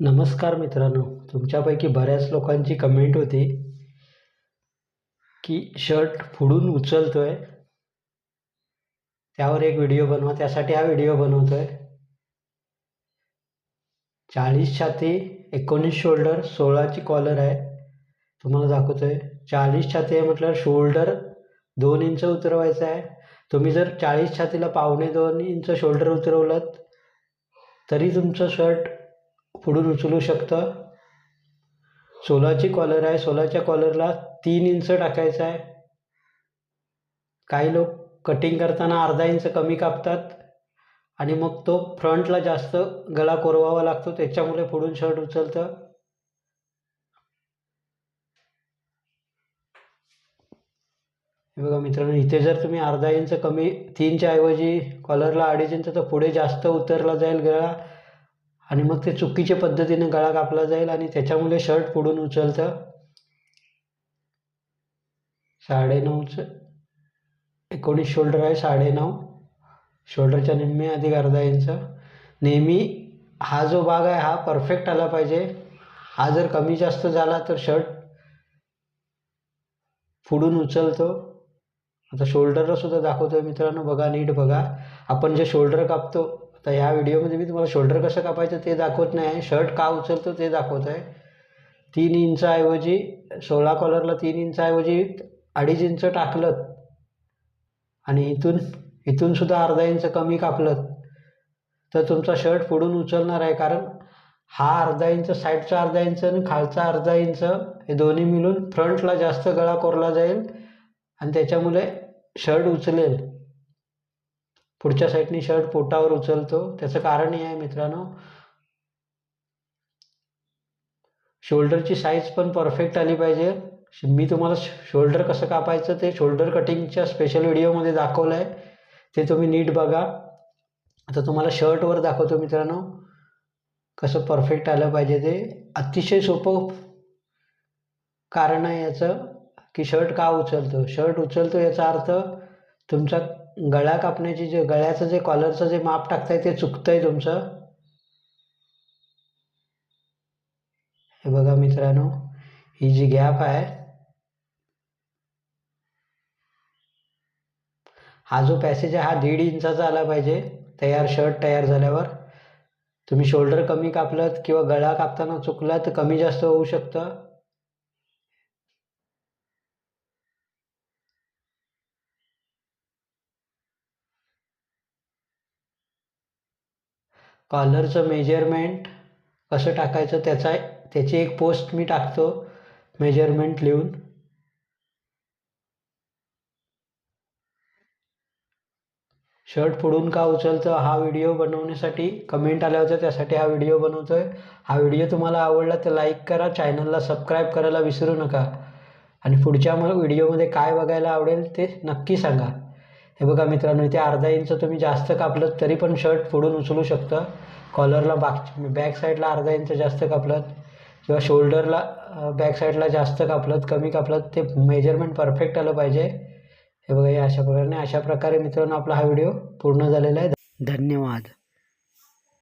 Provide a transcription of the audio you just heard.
नमस्कार मित्रांनो. तुमच्यापैकी बऱ्याच लोकांची कमेंट होती की शर्ट फुडून उचलतो आहे त्यावर एक व्हिडिओ बनवा. त्यासाठी हा व्हिडिओ बनवतो आहे चाळीस छाती एकोणीस शोल्डर सोळाची कॉलर आहे. तुम्हाला दाखवतो आहे चाळीस छाती आहे म्हटल्यावर शोल्डर दोन इंच उतरवायचं आहे. तुम्ही जर चाळीस छातीला पावणे दोन इंच शोल्डर उतरवलं तरी तुमचं शर्ट पुढून उचलू शकतं. सोलाची कॉलर आहे. सोलाच्या कॉलरला तीन इंच टाकायचं आहे. काही लोक कटिंग करताना अर्धा इंच कमी कापतात. आणि मग तो फ्रंटला जास्त गळा कोरवावा लागतो. त्याच्यामुळे पुढून शर्ट उचलतं. बघा मित्रांनो इथे जर तुम्ही अर्धा इंच कमी तीनच्या ऐवजी कॉलरला अडीच इंच तर पुढे जास्त उतरला जाईल गळा. आणि मग ते चुकीच्या पद्धतीने गळा कापला जाईल आणि त्याच्यामुळे शर्ट पुढून उचलतं. साडेनऊचं एकोणीस शोल्डर आहे साडेनऊ. शोल्डरच्या निम्मे अधिक अर्धा इंच नेहमी हा जो भाग आहे हा परफेक्ट आला पाहिजे. हा जर कमी जास्त झाला तर शर्ट फुडून उचलतो. आता शोल्डरला सुद्धा दाखवतोय मित्रांनो बघा नीट बघा. आपण जे शोल्डर कापतो आता ह्या व्हिडिओमध्ये मी तुम्हाला शोल्डर कसं कापायचं ते दाखवत नाही आहे. शर्ट का उचलतो ते दाखवत आहे. तीन इंचाऐवजी सोळा कॉलरला तीन इंचाऐवजी अडीच इंच टाकलं आणि इथून इथूनसुद्धा अर्धा इंच कमी कापलं तर तुमचा शर्ट पुढून उचलणार आहे. कारण हा अर्धा इंच साईडचा अर्धा इंच आणि खालचा अर्धा इंच हे दोन्ही मिळून फ्रंटला जास्त गळा कोरला जाईल आणि त्याच्यामुळे शर्ट उचलेल. पुढच्या साईडनी शर्ट पोटावर उचलतो. त्याचं कारण हे आहे मित्रांनो शोल्डरची साईज पण परफेक्ट आली पाहिजे. मी तुम्हाला शोल्डर कसं कापायचं ते शोल्डर कटिंगच्या स्पेशल व्हिडिओमध्ये दाखवलं आहे ते तुम्ही नीट बघा. आता तुम्हाला शर्टवर दाखवतो मित्रांनो. कसं परफेक्ट आलं पाहिजे ते. अतिशय सोपं कारण आहे याचं की शर्ट का उचलतो? शर्ट उचलतो याचा अर्थ तुमचा गळा कापण्याची जे गळ्याचं जे कॉलरचं जे माप टाकताय ते चुकतंय तुमचं? हे बघा मित्रांनो ही जी गॅप आहे हा जो पॅसेज आहे हा दीड इंचाचा आला पाहिजे तयार शर्ट तयार झाल्यावर. तुम्ही शोल्डर कमी कापलं किंवा गळा कापताना चुकला तर कमी जास्त होऊ शकतं. कॉलरचं मेजरमेंट कसं टाकायचं त्याचा त्याची एक पोस्ट मी टाकतो मेजरमेंट लिहून. शर्ट पुढून का उचलतं हा व्हिडिओ बनवण्यासाठी कमेंट आल्या होत्या त्यासाठी हा व्हिडिओ बनवतो आहे हा व्हिडिओ तुम्हाला आवडला तर लाईक करा चॅनलला सबस्क्राईब करायला विसरू नका. आणि पुढच्या मग व्हिडिओमध्ये काय बघायला आवडेल ते नक्की सांगा. हे बघा मित्रांनो इथे अर्धा इंच तुम्ही जास्त कापलं तरी पण शर्ट पुढून उचलू शकतं. कॉलरला बाग बॅक साईडला अर्धा इंच जास्त कापलं किंवा शोल्डरला बॅक साईडला जास्त कापलं कमी कापलं ते मेजरमेंट परफेक्ट आलं पाहिजे. हे बघा हे अशा प्रकारे अशा प्रकारे मित्रांनो आपला हा व्हिडिओ पूर्ण झालेला आहे. धन्यवाद.